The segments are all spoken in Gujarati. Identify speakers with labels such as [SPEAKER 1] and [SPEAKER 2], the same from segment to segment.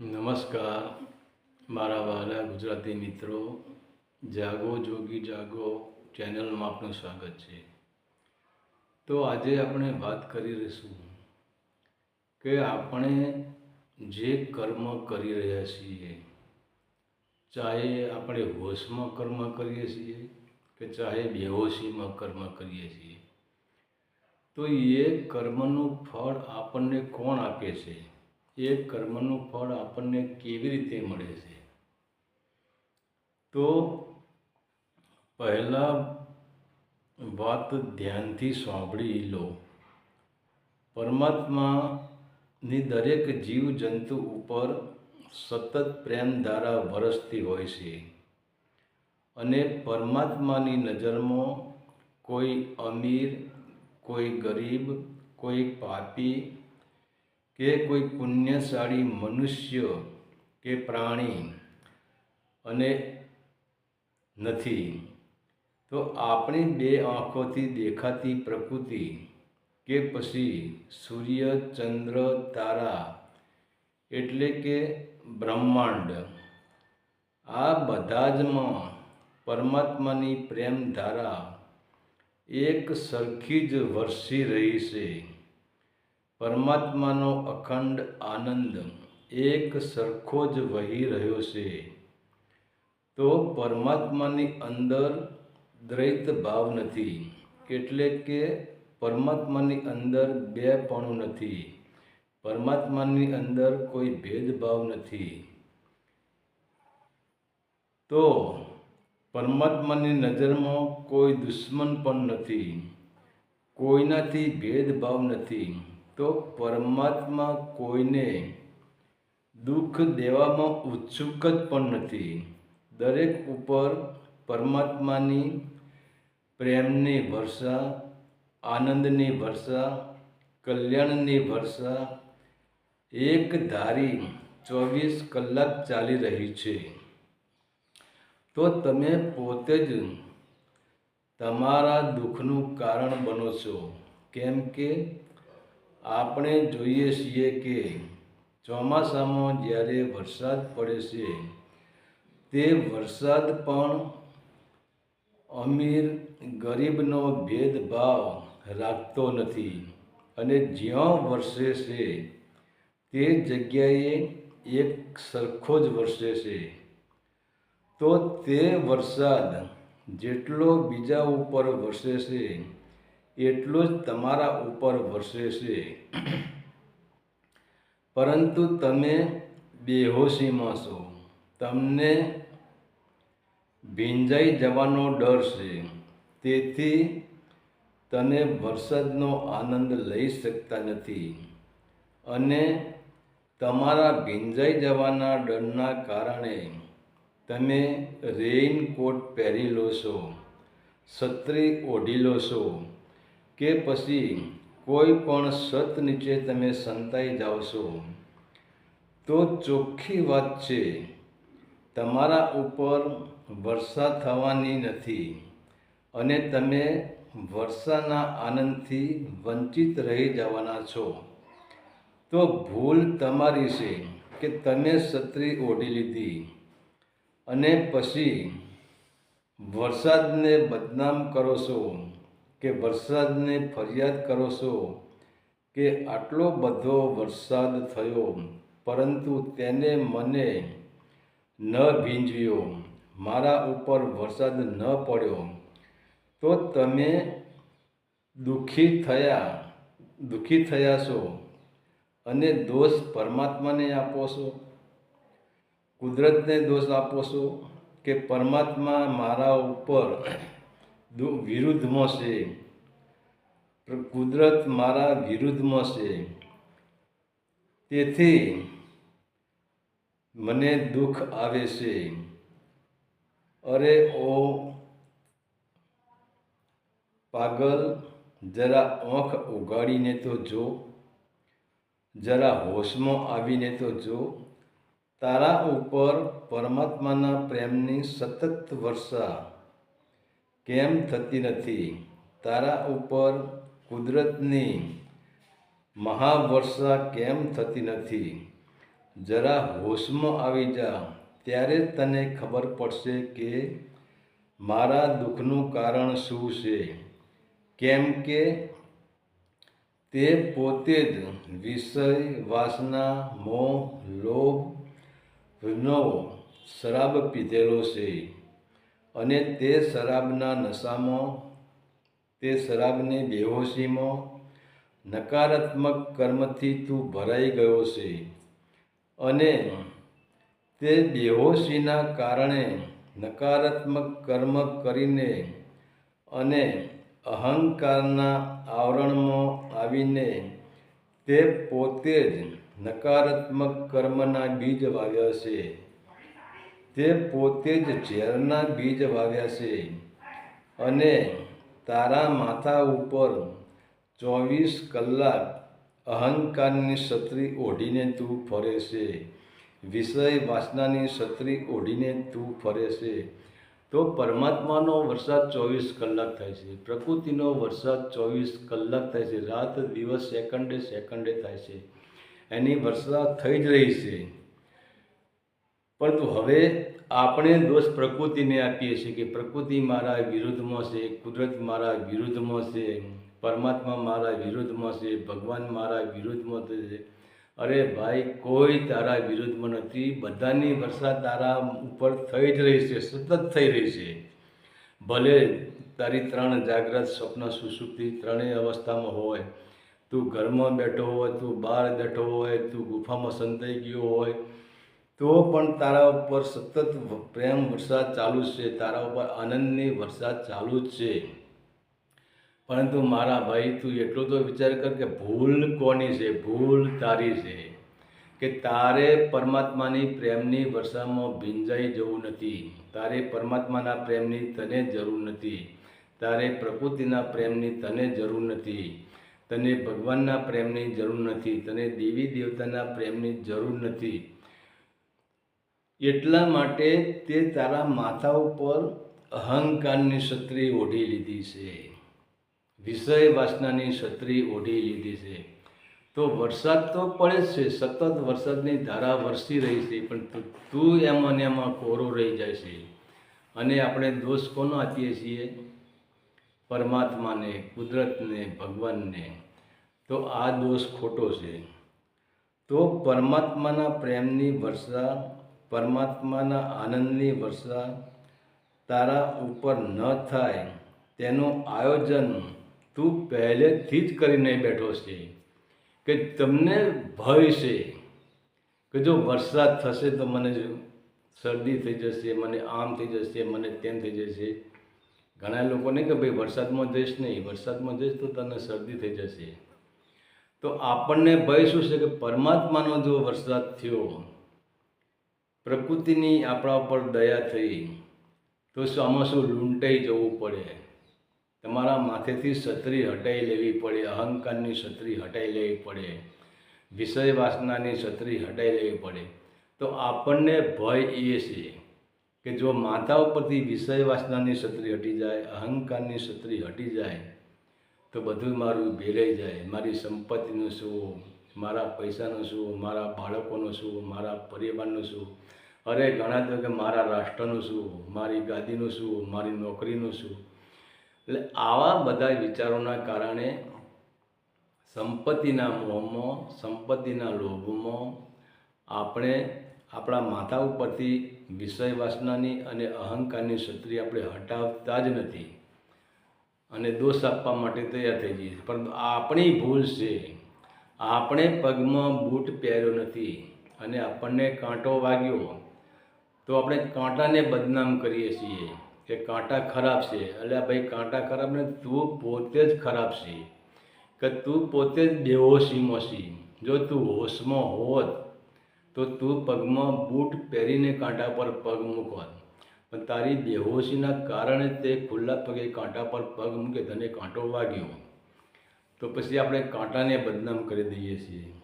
[SPEAKER 1] નમસ્કાર. મારા વાલા ગુજરાતી મિત્રો, જાગો જોગી જાગો ચેનલમાં આપનું સ્વાગત છે. તો આજે આપણે વાત કરી રહીશું કે આપણે જે કર્મ કરી રહ્યા છીએ, ચાહે આપણે હોશમાં કર્મ કરીએ છીએ કે ચાહે બેહોશીમાં કર્મ કરીએ છીએ, તો એ કર્મનું ફળ આપણને કોણ આપે છે? એ કર્મનું ફળ આપણને કેવી રીતે મળે છે? તો પહેલાં વાત ધ્યાનથી સાંભળી લો. પરમાત્માની દરેક જીવ જંતુ ઉપર સતત પ્રેમ ધારા વરસતી હોય છે અને પરમાત્માની નજરમાં કોઈ અમીર, કોઈ ગરીબ, કોઈ પાપી કે કોઈ પુણ્યશાળી મનુષ્ય કે પ્રાણી અને નથી, તો આપણી બે આંખોથી દેખાતી પ્રકૃતિ કે પછી સૂર્ય, ચંદ્ર, તારા એટલે કે બ્રહ્માંડ, આ બધા જમાં પરમાત્માની પ્રેમ ધારા એક સરખી જ વરસી રહી છે. પરમાત્માનો અખંડ આનંદ એક સરખો જ વહી રહ્યો છે. તો પરમાત્માની અંદર દ્વૈત ભાવ નથી, એટલે કે પરમાત્માની અંદર બે પણ નથી. પરમાત્માની અંદર કોઈ ભેદભાવ નથી. તો પરમાત્માની નજરમાં કોઈ દુશ્મન પણ નથી, કોઈનાથી ભેદભાવ નથી. તો પરમાત્મા કોઈને દુઃખ દેવામાં ઉત્સુક જ પણ નથી. દરેક ઉપર પરમાત્માની પ્રેમની વર્ષા આનંદની વર્ષા કલ્યાણની વર્ષા એક ધારી ચોવીસ કલાક ચાલી રહી છે. તો તમે પોતે જ તમારા દુઃખનું કારણ બનો છો. કેમ કે આપણે જોઈએ છીએ કે ચોમાસામાં જ્યારે વરસાદ પડે છે, તે વરસાદ પણ અમીર ગરીબનો ભેદભાવ રાખતો નથી. અને જ્યાં વરસે છે, તે જગ્યાએ એક સરખો જ વરસે છે. તો તે વરસાદ જેટલો બીજા ઉપર વરસે છે એટલો જ તમારા ઉપર વરસે છે. પરંતુ તમે બેહોશીમાં છો. તમને ભીંજાઈ જવાનો ડર છે. તેથી તમે વરસાદનો આનંદ લઈ શકતા નથી. અને તમારા ભીંજાઈ જવાના ડરના કારણે તમે રેઇનકોટ પહેરી લો છો, છત્રી ઓઢી લો છો કે પછી કોઈ પણ સત નીચે તમે સંતાઈ જાઓ છો, તો ચોખ્ખી વાત છે, તમારા ઉપર વર્ષા થવાની નથી અને તમે વર્ષાના આનંદથી વંચિત રહી જવાના છો. તો ભૂલ તમારી છે કે તમે છત્રી ઓઢી લીધી અને પછી વરસાદને બદનામ કરો છો. કે વરસાદને ફરિયાદ કરો છો કે આટલો બધો વરસાદ થયો, પરંતુ તેને મને ન ભીંજવ્યો મારા ઉપર વરસાદ ન પડ્યો, તો તમે દુઃખી થયા દુઃખી થયા છો અને દોષ પરમાત્માને આપો છો? કુદરતને દોષ આપો છો કે પરમાત્મા મારા ઉપર વિરુદ્ધમાં છે. કુદરત મારા વિરુદ્ધમાં છે. તેથી મને દુઃખ આવે છે. અરે ઓ પાગલ, જરા આંખ ઉગાડીને તો જો. જરા હોશમાં આવીને તો જો. તારા ઉપર પરમાત્માના પ્રેમની સતત વર્ષા. કેમ થતી નથી? તારા ઉપર કુદરતની મહાવર્ષા કેમ થતી નથી? જરા હોશમાં આવી જા. ત્યારે તને ખબર પડશે કે મારા દુઃખનું કારણ શું છે. કેમ કે તે પોતે જ વિષય, વાસના, મોહ, લોભ શરાબ પીધેલો છે. અને તે શરાબના નશામાં, તે શરાબની બેહોશીમાં, નકારાત્મક કર્મથી તું ભરાઈ ગયો છે. અને તે બેહોશીના કારણે નકારાત્મક કર્મ કરીને અને અહંકારના આવરણમાં આવીને તે પોતે જ નકારાત્મક કર્મના બીજ વાવ્યા છે. તે પોતે જ ઝેરના બીજ વાવ્યા છે અને તારા માથા ઉપર ચોવીસ કલાક અહંકારની છત્રી ઓઢીને તું ફરે છે. વિષય વાસનાની છત્રી ઓઢીને તું ફરે છે. તો પરમાત્માનો વરસાદ ચોવીસ કલાક થાય છે, પ્રકૃતિનો વરસાદ ચોવીસ કલાક થાય છે, રાત દિવસ સેકન્ડે સેકન્ડે થાય છે. એની વરસાદ થઈ જ રહી છે. પરંતુ હવે આપણે દોષ પ્રકૃતિને આપીએ છીએ કે પ્રકૃતિ મારા વિરુદ્ધમાં છે, કુદરત મારા વિરુદ્ધમાં છે, પરમાત્મા મારા વિરુદ્ધમાં છે, ભગવાન મારા વિરુદ્ધમાં છે. અરે ભાઈ, કોઈ તારા વિરુદ્ધમાં નથી. બધાની વરસાદ તારા ઉપર થઈ જ રહી છે, સતત થઈ રહી છે. ભલે તારી ત્રણ જાગ્રત સ્વપ્ન સુસુપ્તિ ત્રણેય અવસ્થામાં હોય, તું ઘરમાં બેઠો હોય, તું બહાર બેઠો હોય, તું ગુફામાં સંતાઈ ગયો હોય તો પણ તારા ઉપર સતત પ્રેમ વરસાદ ચાલુ છે. તારા ઉપર આનંદની વરસાદ ચાલુ જ છે. પરંતુ મારા ભાઈ, તું એટલો તો વિચાર કર કે ભૂલ કોની છે? ભૂલ તારી છે કે તારે પરમાત્માની પ્રેમની વર્ષામાં ભીંજાઈ જવું નથી. તારે પરમાત્માના પ્રેમની તને જરૂર નથી. તારે પ્રકૃતિના પ્રેમની તને જરૂર નથી. તને ભગવાનના પ્રેમની જરૂર નથી. તને દેવી દેવતાના પ્રેમની જરૂર નથી. એટલા માટે તે તારા માથા ઉપર અહંકારની છત્રી ઓઢી લીધી છે. વિષય વાસનાની છત્રી ઓઢી લીધી છે. તો વરસાદ તો પડે જ છે. સતત વરસાદની ધારા વરસી રહી છે, પણ તું- એમાં એમાં કોરો રહી જાય છે. અને આપણે દોષ કોનો આપીએ છીએ? પરમાત્માને, કુદરતને, ભગવાનને. તો આ દોષ ખોટો છે. તો પરમાત્માના પ્રેમની વર્ષા પરમાત્માના આનંદની વર્ષા તારા ઉપર ન થાય તેનું આયોજન તું પહેલેથી જ કરીને બેઠો છે કે તમને ભય છે કે જો વરસાદ થશે તો મને શરદી થઈ જશે, મને આમ થઈ જશે, મને તેમ થઈ જશે. ઘણા લોકોને કે ભાઈ વરસાદમાં જઈશ નહીં, વરસાદમાં જઈશ તો તને શરદી થઈ જશે. તો આપણને ભય શું છે કે પરમાત્માનો જો વરસાદ થયો પ્રકૃતિની આપણા ઉપર દયા થઈ, તો આમાં લૂંટાઈ જવું પડે. તમારા માથેથી છત્રી હટાઈ લેવી પડે, અહંકારની છત્રી હટાઈ લેવી પડે, વિષય વાસનાની છત્રી હટાઈ લેવી પડે. તો આપણને ભય એ છે કે જો માથા ઉપરથી વિષય વાસનાની છત્રી હટી જાય, અહંકારની છત્રી હટી જાય, તો બધું મારું ભેરાઈ જાય. મારી સંપત્તિનું શું? મારા પૈસાનું શું? મારા બાળકોનું શું? મારા પરિવારનું શું? અરે ઘણા તો કે મારા રાષ્ટ્રનું શું, મારી ગાદીનું શું, મારી નોકરીનું શું? એટલે આવા બધા વિચારોના કારણે સંપત્તિના મોહમાં, સંપત્તિના લોભમાં આપણે આપણા માથા ઉપરથી વિષય વાસનાની અને અહંકારની છત્રી આપણે હટાવતા જ નથી. અને દોષ આપવા માટે તૈયાર થઈ જઈએ. પરંતુ આપણી ભૂલ છે. આપણે પગમાં બૂટ પહેર્યો નથી. અને આપણને કાંટો વાગ્યો. તો આપણે કાંટાને બદનામ કરીએ છીએ કે કાંટા ખરાબ છે. એટલે ભાઈ કાંટા ખરાબ ને તું પોતે જ ખરાબ છે. કે તું પોતે જ બેહોશીમાં છી. જો તું હોશમાં હોત તો તું પગમાં બૂટ પહેરીને કાંટા પર પગ મૂકોત. પણ તારી બેહોશીના કારણે તે ખુલ્લા પગે કાંટા પર પગ મૂકે તને કાંટો વાગ્યો. તો પછી આપણે કાંટાને બદનામ કરી દઈએ છીએ.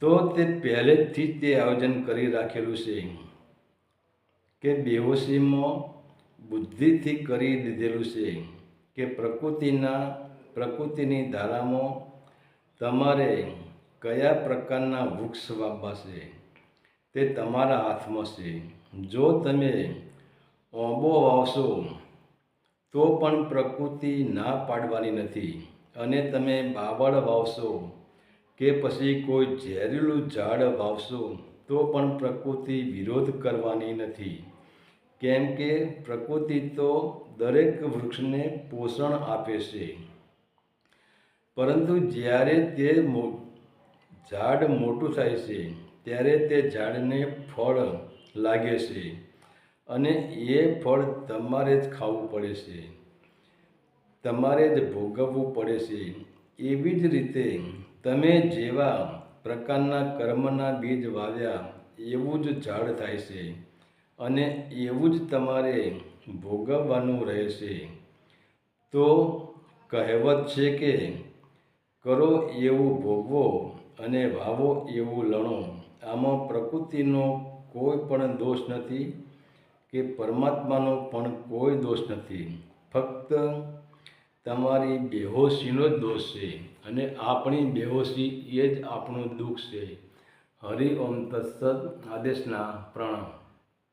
[SPEAKER 1] તો તે પહેલેથી જ તે આયોજન કરી રાખેલું છે. કે બેહોશીમાં બુદ્ધિથી કરી દીધેલું છે કે પ્રકૃતિના, પ્રકૃતિની ધારામાં તમારે કયા પ્રકારના વૃક્ષ વાવવા છે તે તમારા હાથમાં છે. જો તમે ઓંબો વાવશો, તો પણ પ્રકૃતિ ના પાડવાની નથી. અને તમે બાવળ વાવશો કે પછી કોઈ ઝેરીલું ઝાડ વાવશો, તો પણ પ્રકૃતિ વિરોધ કરવાની નથી. કેમ કે પ્રકૃતિ તો દરેક વૃક્ષને પોષણ આપે છે. પરંતુ જ્યારે તે ઝાડ મોટું થાય છે, ત્યારે તે ઝાડને ફળ લાગે છે અને એ ફળ તમારે જ ખાવું પડે છે. તમારે જ ભોગવવું પડે છે. એવી જ રીતે તમે જેવા પ્રકારના કર્મના બીજ વાવ્યા, એવું જ ઝાડ થાય છે અને એવું જ તમારે ભોગવવાનું રહેશે. તો કહેવત છે કે, કરો એવું ભોગવો અને વાવો એવું લણો. આમાં પ્રકૃતિનો કોઈ પણ દોષ નથી કે પરમાત્માનો પણ કોઈ દોષ નથી. ફક્ત તમારી બેહોશીનો જ દોષ છે અને આપણી બેહોશી એ જ આપણું દુઃખ છે. હરિ ઓમ તત્સદ આદેશના પ્રણામ.